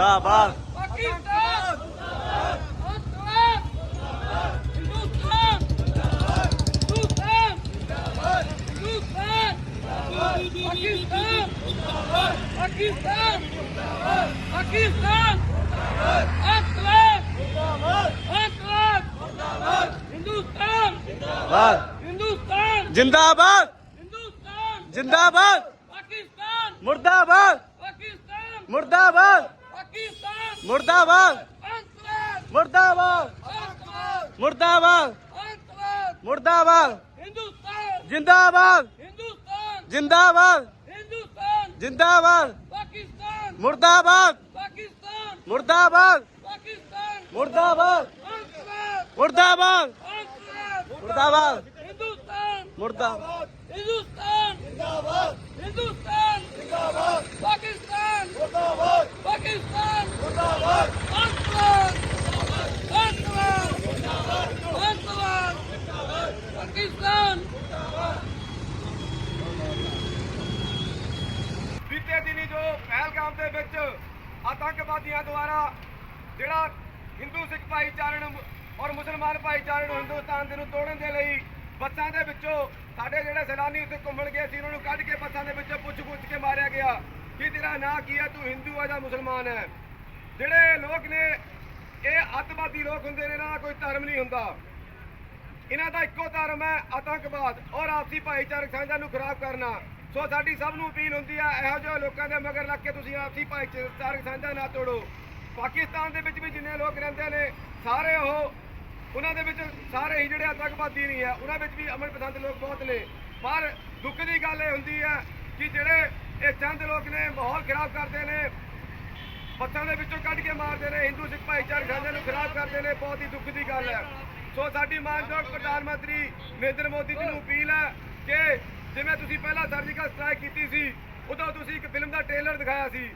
ਮੁਰਦਾਬਾਦ ਪਾਕਿਸਤਾਨ ਮੁਰਦਾਬਾਦ ਹਿੰਦੁਸਤਾਨ ਹਿੰਦੁਸਤਾਨ ਹਿੰਦੁਸਤਾਨ ਪਾਕਿਸਤਾਨ ਪਾਕਿਸਤਾਨ ਅਤਲਾਕ ਅਤਲਾਕ ਹਿੰਦੁਸਤਾਨ ਬਾਦ ਹਿੰਦੁਸਤਾਨ ਜਿੰਦਾਬਾਦ ਹਿੰਦੁਸਤਾਨ ਜਿੰਦਾਬਾਦ ਪਾਕਿਸਤਾਨ ਮੁਰਦਾਬਾਦ। ਮੁਰਦਾਬਾਦ। ਮੁਰਦਾਬਾਦ। ਮੁਰਦਾਬਾਦ। ਹਿੰਦੁਸਤਾਨ। ਜਿੰਦਾਬਾਦ। ਹਿੰਦੁਸਤਾਨ। ਜਿੰਦਾਬਾਦ। ਹਿੰਦੁਸਤਾਨ। ਜਿੰਦਾਬਾਦ। ਪਾਕਿਸਤਾਨ। ਮੁਰਦਾਬਾਦ। ਪਾਕਿਸਤਾਨ। ਮੁਰਦਾਬਾਦ। ਪਾਕਿਸਤਾਨ। ਮੁਰਦਾਬਾਦ। ਮੁਰਦਾਬਾਦ। ਮੁਰਦਾਬਾਦ। ਹਿੰਦੁਸਤਾਨ। ਮੁਰਦਾਬਾਦ। ਹਿੰਦੁਸਤਾਨ। ਜਿੰਦਾਬਾਦ ਹਿੰਦੁਸਤਾਨ ਜਿੰਦਾਬਾਦ ਪਾਕਿਸਤਾਨ ਜਿੰਦਾਬਾਦ ਪਾਕਿਸਤਾਨ ਜਿੰਦਾਬਾਦ ਅਤਲਾਕ ਅਤਲਾਕ ਅਤਲਾਕ ਪਾਕਿਸਤਾਨ ਬੀਤੇ ਦਿਨੀ ਜੋ ਪਹਿਲਗਾਮ ਦੇ ਵਿੱਚ ਆਤੰਕਵਾਦੀਆਂ ਦੁਆਰਾ ਜਿਹੜਾ ਹਿੰਦੂ ਸਿੱਖ ਭਾਈਚਾਰੇ ਨੂੰ ਔਰ ਮੁਸਲਮਾਨ ਭਾਈਚਾਰੇ ਨੂੰ ਹਿੰਦੁਸਤਾਨ ਦੇ ਨੂੰ ਤੋੜਨ ਦੇ ਲਈ ਬੱਸਾਂ ਦੇ ਵਿੱਚੋਂ ਸਾਡੇ ਜਿਹੜੇ ਸੈਲਾਨੀ ਉੱਥੇ ਘੁੰਮਣ ਗਏ ਸੀ, ਉਹਨਾਂ ਨੂੰ ਕੱਢ ਕੇ ਬੱਸਾਂ ਦੇ ਵਿੱਚੋਂ ਪੁੱਛ-ਪੁੱਛ ਕੇ ਮਾਰਿਆ ਗਿਆ ਕਿ ਤੇਰਾ ਨਾਂ ਕੀ ਹੈ, ਤੂੰ ਹਿੰਦੂ ਆ ਜਾਂ ਮੁਸਲਮਾਨ ਹੈ? ਜਿਹੜੇ ਲੋਕ ਨੇ, ਇਹ ਅੱਤਵਾਦੀ ਲੋਕ ਹੁੰਦੇ ਨੇ ਇਹਨਾਂ ਦਾ ਕੋਈ ਧਰਮ ਨਹੀਂ ਹੁੰਦਾ। ਇਹਨਾਂ ਦਾ ਇੱਕੋ ਧਰਮ ਹੈ ਆਤੰਕਵਾਦ ਔਰ ਆਪਸੀ ਭਾਈਚਾਰਕ ਸਾਂਝਾ ਨੂੰ ਖਰਾਬ ਕਰਨਾ। ਸੋ ਸਾਡੀ ਸਭ ਨੂੰ ਅਪੀਲ ਹੁੰਦੀ ਹੈ ਇਹੋ ਜਿਹੇ ਲੋਕਾਂ ਦੇ ਮਗਰ ਲੱਗ ਕੇ ਤੁਸੀਂ ਆਪਸੀ ਭਾਈਚਾਰਕ ਸਾਂਝਾ ਨਾ ਤੋੜੋ। ਪਾਕਿਸਤਾਨ ਦੇ ਵਿੱਚ ਵੀ ਜਿੰਨੇ ਲੋਕ ਰਹਿੰਦੇ ਨੇ, ਸਾਰੇ ਉਹ, ਉਹਨਾਂ ਦੇ ਵਿੱਚ ਸਾਰੇ ਹੀ ਜਿਹੜੇ ਆਤੰਕਵਾਦੀ ਨਹੀਂ ਹੈ ਉਹਨਾਂ ਵਿੱਚ ਵੀ ਅਮਨ ਪਸੰਦ ਲੋਕ ਬਹੁਤ ਨੇ। ਪਰ ਦੁੱਖ ਦੀ ਗੱਲ ਇਹ ਹੁੰਦੀ ਹੈ ਕਿ ਜਿਹੜੇ ਇਹ ਚੰਦ ਲੋਕ ਨੇ, ਮਾਹੌਲ ਖਰਾਬ ਕਰਦੇ ਨੇ, ਬੱਸਾਂ ਦੇ ਵਿੱਚੋਂ ਕੱਢ ਕੇ ਮਾਰਦੇ ਨੇ, ਹਿੰਦੂ ਸਿੱਖ ਭਾਈਚਾਰਕ ਸਾਂਝੇ ਨੂੰ ਖਰਾਬ ਕਰਦੇ ਨੇ, ਬਹੁਤ ਹੀ ਦੁੱਖ ਦੀ ਗੱਲ ਹੈ ਸੋ ਸਾਡੀ ਮਾਨਯੋਗ ਪ੍ਰਧਾਨ ਮੰਤਰੀ ਨਰਿੰਦਰ ਮੋਦੀ ਜੀ ਨੂੰ ਅਪੀਲ ਹੈ ਕਿ ਜਿਵੇਂ ਤੁਸੀਂ ਪਹਿਲਾਂ ਸਰਜੀਕਲ ਸਟ੍ਰਾਈਕ ਕੀਤੀ ਸੀ, ਉਦੋਂ ਤੁਸੀਂ ਇੱਕ ਫਿਲਮ ਦਾ ਟ੍ਰੇਲਰ ਦਿਖਾਇਆ ਸੀ।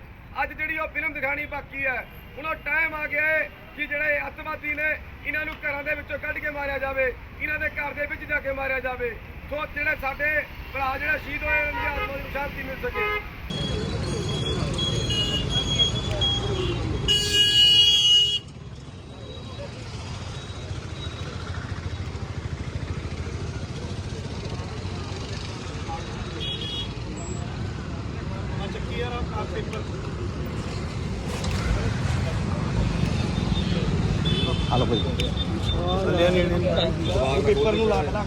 ਅੱਜ ਜਿਹੜੀ ਉਹ ਫਿਲਮ ਦਿਖਾਣੀ ਬਾਕੀ ਹੈ ਹੁਣ ਟਾਈਮ ਆ ਗਿਆ ਹੈ ਕਿ ਜਿਹੜੇ ਅੱਤਵਾਦੀ ਨੇ ਇਹਨਾਂ ਨੂੰ ਘਰਾਂ ਦੇ ਵਿੱਚੋਂ ਕੱਢ ਕੇ ਮਾਰਿਆ ਜਾਵੇ, ਇਹਨਾਂ ਦੇ ਘਰ ਦੇ ਵਿੱਚ ਜਾ ਕੇ ਮਾਰਿਆ ਜਾਵੇ। ਸੋ ਜਿਹੜੇ ਸਾਡੇ ਭਰਾ ਜਿਹੜਾ ਸ਼ਹੀਦ ਹੋਏ ਉਹਨਾਂ ਦੀ ਆਤਮਾ ਨੂੰ ਸ਼ਾਂਤੀ ਮਿਲ ਸਕੇ। ਆ ਲੋ ਭਾਈ। ਲੈ ਨੇੜੇ ਪੇਪਰ ਨੂੰ ਲਾ ਲਾ ਲਾ।